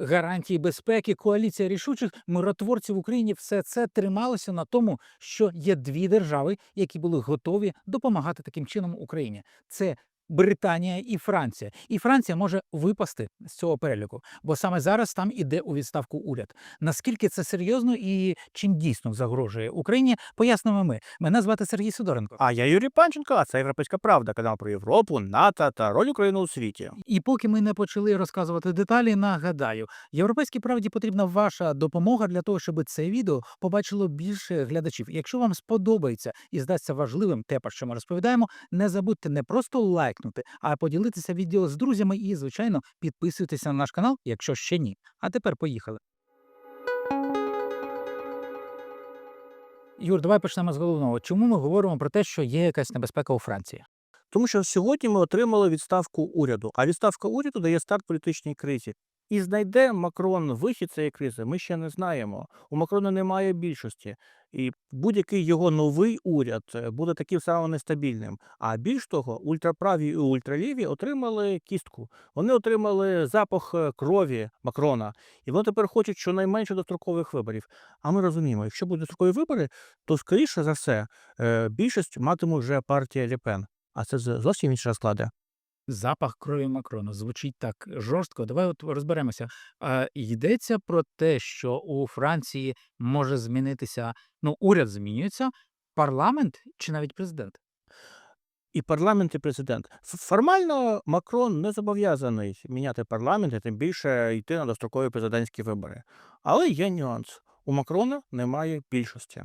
гарантії безпеки, коаліція рішучих миротворців в Україні все це трималося на тому, що є дві держави, які були готові допомагати таким чином Україні. Це Британія і Франція. І Франція може випасти з цього переліку, бо саме зараз там іде у відставку уряд. Наскільки це серйозно і чим дійсно загрожує Україні, пояснимо ми. Мене звати Сергій Сидоренко. А я Юрій Панченко, а це Європейська Правда, канал про Європу, НАТО та роль України у світі. І поки ми не почали розказувати деталі, нагадаю, європейській правді потрібна ваша допомога для того, щоб це відео побачило більше глядачів. Якщо вам сподобається і здасться важливим те, про що ми розповідаємо, не забудьте не просто лайкнути, а поділитися відео з друзями і, звичайно, підписуйтеся на наш канал, якщо ще ні. А тепер поїхали. Юр, давай почнемо з головного. Чому ми говоримо про те, що є якась небезпека у Франції? Тому що сьогодні ми отримали відставку уряду, а відставка уряду дає старт політичній кризі. І знайде Макрон вихід цієї кризи, ми ще не знаємо. У Макрона немає більшості, і будь-який його новий уряд е, буде таким самим нестабільним. А більш того, ультраправі і ультраліві отримали кістку. Вони отримали запах е, крові Макрона, і вони тепер хочуть щонайменше дострокових виборів. А ми розуміємо, якщо будуть дострокові вибори, то скоріше за все е, більшість матиме вже партія Лепен. А це зовсім інші розклади. Запах крові Макрона звучить так жорстко. Давай от розберемося. А, йдеться про те, що у Франції може змінитися ну, уряд змінюється, парламент чи навіть президент. І парламент, і президент. Формально Макрон не зобов'язаний міняти парламент, і тим більше йти на дострокові президентські вибори. Але є нюанс: у Макрона немає більшості.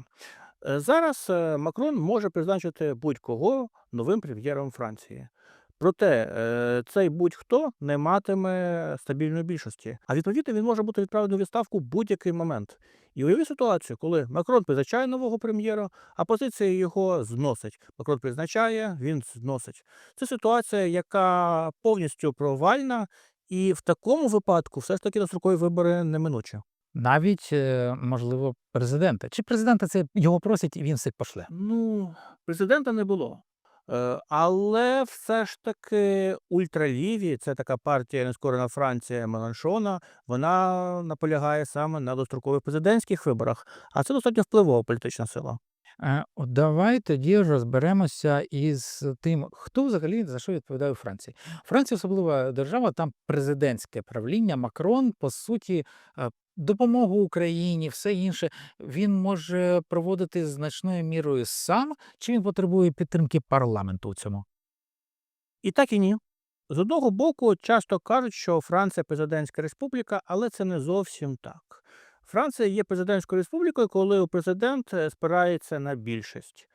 Е, Зараз е, Макрон може призначити будь-кого новим прем'єром Франції. Проте е, цей будь-хто не матиме стабільної більшості. А відповідно він може бути відправлений у відставку в будь-який момент. І уявіть ситуацію, коли Макрон призначає нового прем'єра, а позиція його зносить. Макрон призначає, він зносить. Це ситуація, яка повністю провальна, і в такому випадку все ж таки дострокові вибори неминучі. Навіть, е, можливо, президента. Чи президента це його просять, і він все пошле. Ну, президента не було. Е, Але все ж таки ультраліві, це така партія нескорена Франція Меланшона, вона наполягає саме на дострокових президентських виборах, а це достатньо впливова політична сила. Е, От давай тоді розберемося із тим, хто взагалі за що відповідає у Франції. Франція особлива держава, там президентське правління. Макрон, по суті, е, допомогу Україні, все інше він може проводити значною мірою сам, чи він потребує підтримки парламенту у цьому? І так і ні. З одного боку, часто кажуть, що Франція президентська республіка, але це не зовсім так. Франція є президентською республікою, коли президент е, спирається на більшість.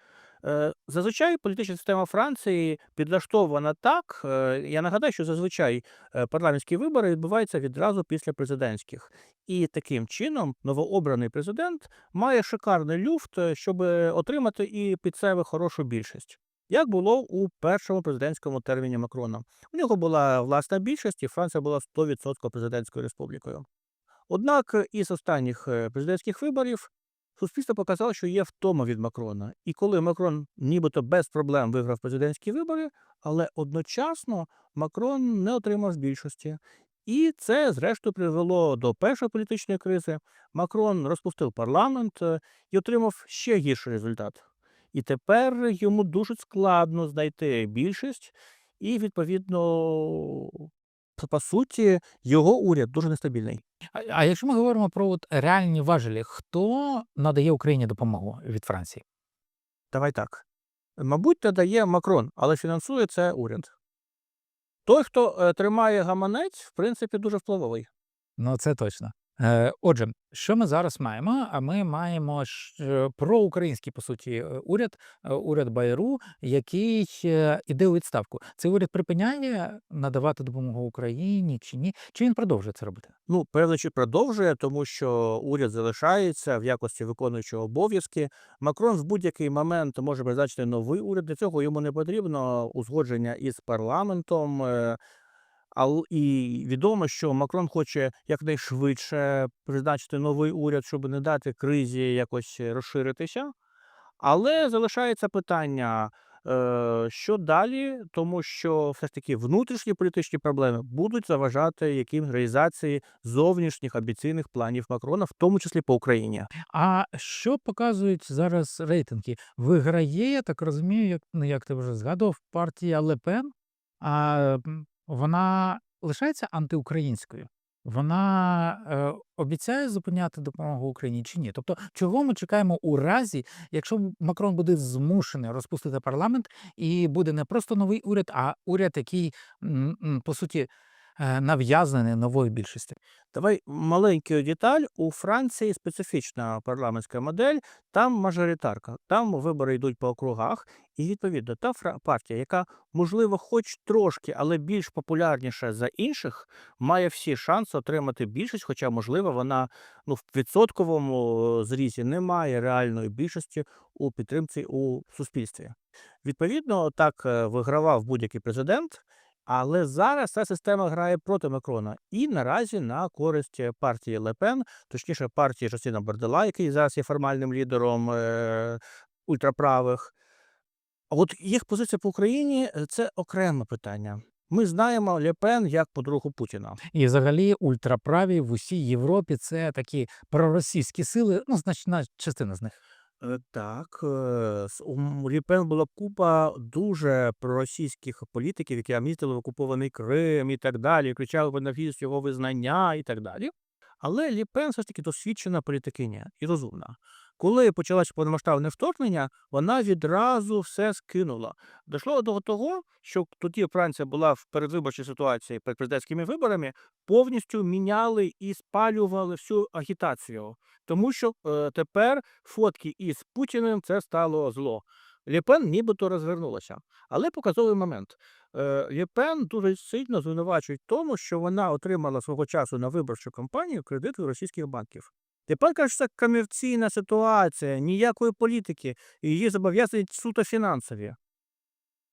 Е, Зазвичай політична система Франції підлаштована так. е, Я нагадаю, що зазвичай парламентські вибори відбуваються відразу після президентських. І таким чином новообраний президент має шикарний люфт, щоб отримати і під себе хорошу більшість як було у першому президентському терміні Макрона. У нього була власна більшість, і Франція була 100% президентською республікою. Однак із останніх е, президентських виборів суспільство показало, що є втома від Макрона. І коли Макрон нібито без проблем виграв президентські вибори, але одночасно Макрон не отримав більшості. І це, зрештою, привело до першої політичної кризи. Макрон розпустив парламент е, і отримав ще гірший результат. І тепер йому дуже складно знайти більшість, і, відповідно, по суті, його уряд дуже нестабільний. А, а якщо ми говоримо про от реальні важелі, хто надає Україні допомогу від Франції? Давай так. Мабуть, надає дає Макрон, але фінансує це уряд. Той, хто е, тримає гаманець, в принципі, дуже впливовий. Ну, це точно. Е, Отже, що ми зараз маємо? А ми маємо е, проукраїнський, по суті, е, уряд, уряд Байру, який іде у відставку. Цей уряд припиняє надавати допомогу Україні чи ні? Чи він продовжує це робити? Ну, певно, чи продовжує, тому що уряд залишається в якості виконуючого обов'язки. Макрон в будь-який момент може призначити новий уряд. Для цього йому не потрібно узгодження із парламентом. І відомо, що Макрон хоче якнайшвидше призначити новий уряд, щоб не дати кризі якось розширитися. Але залишається питання, Е, що далі? Тому що все ж таки внутрішні політичні проблеми будуть заважати яким реалізації зовнішніх амбіційних планів Макрона, в тому числі по Україні. А що показують зараз рейтинги? Виграє, я так розумію, як, ну, як ти вже згадував, партія Лепен, а вона лишається антиукраїнською. Вона е, обіцяє зупиняти допомогу Україні чи ні? Тобто, чого ми чекаємо у разі, якщо Макрон буде змушений розпустити парламент і буде не просто новий уряд, а уряд, який по суті е, нав'язаний новою більшістю. Давай маленьку деталь. У Франції специфічна парламентська модель, там мажоритарка, там вибори йдуть по округах, і відповідно та партія, яка можливо, хоч трошки, але більш популярніша за інших, має всі шанси отримати більшість, хоча, можливо, вона ну, в відсотковому е, зрізі не має реальної більшості у підтримці у суспільстві. Відповідно, так е, вигравав будь-який президент. Але зараз ця система грає проти Макрона і наразі на користь партії Лепен, точніше партії Жостіна Бардела, який зараз є формальним лідером е, ультраправих. А от їх позиція по Україні е, це окреме питання. Ми знаємо Лепен як подругу Путіна. І взагалі ультраправі в усій Європі це такі проросійські сили, ну, значна частина з них. Е, Так, у М- була купа дуже проросійських політиків, які амітили в окупований Крим і так далі, кричали про необхідність його визнання і так далі. Але Ліпен все ж таки досвідчена політикиня і розумна. Коли почалося повномасштабне вторгнення, вона відразу все скинула. Дійшло до того, що тоді Франція була в передвиборчій ситуації перед президентськими виборами, повністю міняли і спалювали всю агітацію. Тому що е, тепер фотки із Путіним це стало зло. Лєпен нібито розвернулася. Але показовий момент. Е, Лєпен дуже сильно звинувачують тому, що вона отримала свого часу на виборчу кампанію кредит від російських банків. Тепер каже, це комерційна ситуація, ніякої політики, її зобов'язані суто фінансові.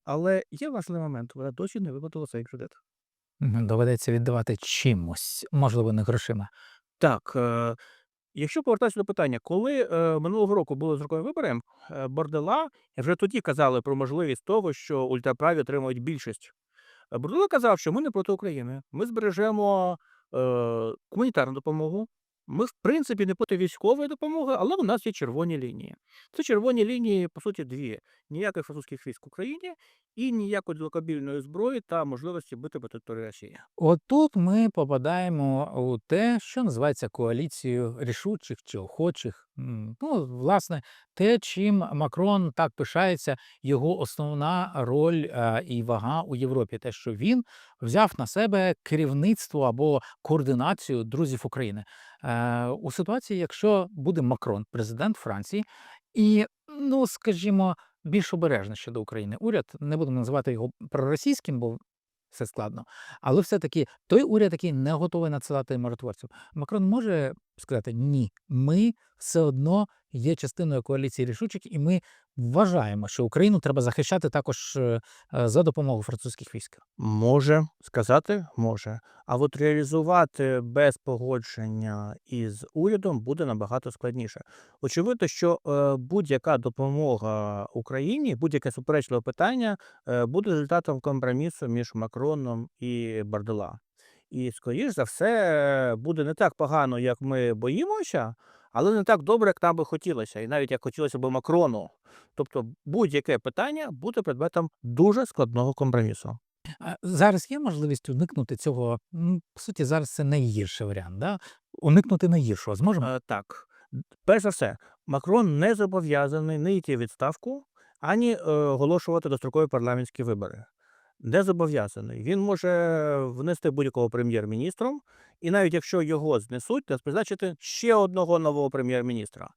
Але є важливий момент, вона досі не виплатила цей кредит. Доведеться віддавати чимось, можливо, не грошима. Так, е, якщо повертатися до питання, коли е, минулого року були зрокові вибори, е, Бордела вже тоді казали про можливість того, що ультраправі отримують більшість. Бордела казав, що ми не проти України, ми збережемо е, гуманітарну допомогу. Ми, в принципі, не проти військової допомоги, але у нас є червоні лінії. Це червоні лінії, по суті, дві: ніяких французьких військ в Україні і ніякої далекобільної зброї та можливості бити по території Росії. Отут ми попадаємо у те, що називається коаліцією рішучих чи охочих. Ну, власне, те, чим Макрон так пишається, його основна роль е, і вага у Європі, те, що він взяв на себе керівництво або координацію друзів України. Е, У ситуації, якщо буде Макрон, президент Франції, і, ну скажімо, більш обережно щодо України. Уряд не будемо називати його проросійським, бо все складно. Але все-таки той уряд, який не готовий надсилати миротворців, Макрон може сказати: ні, ми все одно є частиною коаліції рішучих, і ми вважаємо, що Україну треба захищати також е, е, за допомогою французьких військ. Може сказати, може. А от реалізувати без погодження із урядом буде набагато складніше. Очевидно, що е, будь-яка допомога Україні, будь-яке суперечливе питання буде результатом компромісу між Макроном і Бардела. І, скоріш за все, буде не так погано, як ми боїмося, але не так добре, як нам би хотілося, і навіть як хотілося б Макрону. Тобто будь-яке питання буде предметом дуже складного компромісу. А Зараз є можливість уникнути цього. м, По суті, зараз це найгірший варіант. Да? Уникнути найгіршого зможемо. Е, так, перш за все, Макрон не зобов'язаний не йти відставку, ані е, оголошувати дострокові парламентські вибори. Не зобов'язаний. Він може внести будь-якого прем'єр-міністром, і навіть якщо його знесуть, то призначити ще одного нового прем'єр-міністра.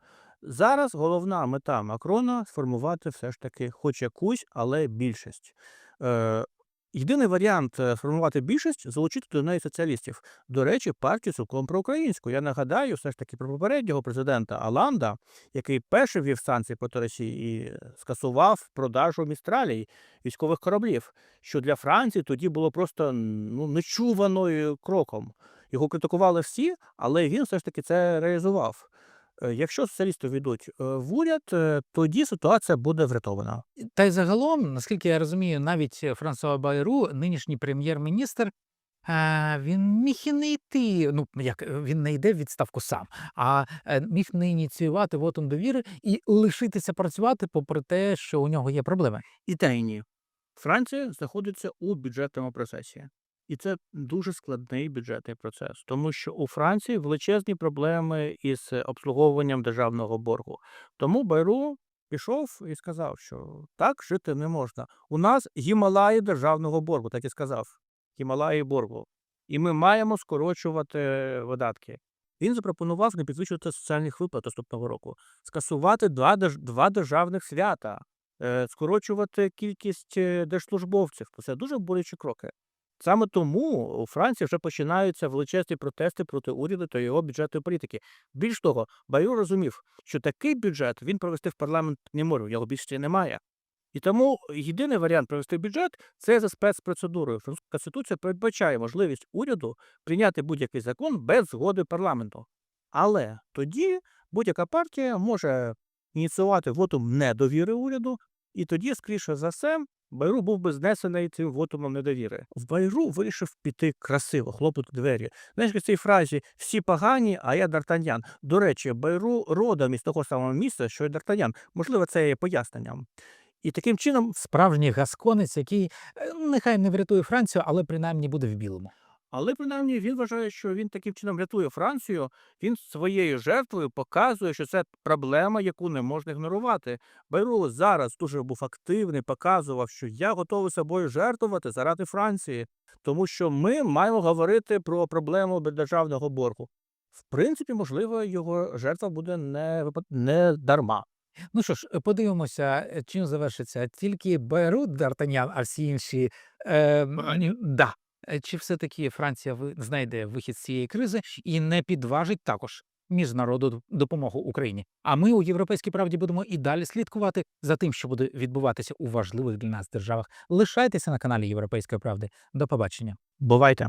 Зараз головна мета Макрона сформувати все ж таки хоч якусь, але більшість. Єдиний варіант е, сформувати більшість залучити до неї соціалістів. До речі, партію цілком проукраїнську. Я нагадаю, все ж таки про попереднього президента Аланда, який перший ввів санкції проти Росії і е, скасував продажу містралій військових кораблів, що для Франції тоді було просто ну, нечуваною кроком. Його критикували всі, але він все ж таки це реалізував. Е, Якщо соціалісти війдуть е, в уряд, е, тоді ситуація буде врятована. Та й загалом, наскільки я розумію, навіть Франсуа Байру, нинішній прем'єр-міністр, він міг і не йти. Ну як він не йде в відставку сам, а міг не ініціювати вотум довіри і лишитися працювати, попри те, що у нього є проблеми. І те, і ні. Франція знаходиться у бюджетному процесі. І це дуже складний бюджетний процес, тому що у Франції величезні проблеми із обслуговуванням державного боргу. Тому Байру пішов і сказав, що так жити не можна. У нас Гімалаї державного боргу, так і сказав. Гімалаї боргу. І ми маємо скорочувати видатки. Він запропонував не підвищувати соціальних виплат наступного року, скасувати два, два державних свята, е, скорочувати кількість е, держслужбовців. Це дуже болючі кроки. Саме тому у Франції вже починаються величезні протести проти уряду та його бюджетної політики. Більш того, Байру розумів, що такий бюджет він провести в парламент не може, його більшості немає. І тому єдиний варіант провести бюджет це за спецпроцедурою. Французька конституція передбачає можливість уряду прийняти будь-який закон без згоди парламенту. Але тоді будь-яка партія може ініціювати вотум недовіри уряду, і тоді, скоріше за все, Байру був би знесений цим вотумом недовіри. В Байру вирішив піти красиво, хлопнути двері. Знаєш, в цій фразі всі погані, а я Д'Артаньян. До речі, Байру родом із того самого місця, що й Д'Артаньян. Можливо, це є поясненням. І таким чином Справжній гасконець, який е, нехай не врятує Францію, але принаймні буде в білому. Але принаймні він вважає, що він таким чином рятує Францію. Він своєю жертвою показує, що це проблема, яку не можна ігнорувати. Байру зараз дуже був активний, показував, що я готовий собою жертвувати заради Франції, тому що ми маємо говорити про проблему державного боргу. В принципі, можливо, його жертва буде не, не дарма. Ну що ж, е, подивимося, е, чим завершиться тільки Байру Д'Артанян, а всі інші. Е, да. Е, Чи все-таки Франція знайде вихід з цієї кризи і не підважить також міжнародну допомогу Україні? А ми у Європейській правді будемо і далі слідкувати за тим, що буде відбуватися у важливих для нас державах. Лишайтеся на каналі Європейської правди. До побачення. Бувайте!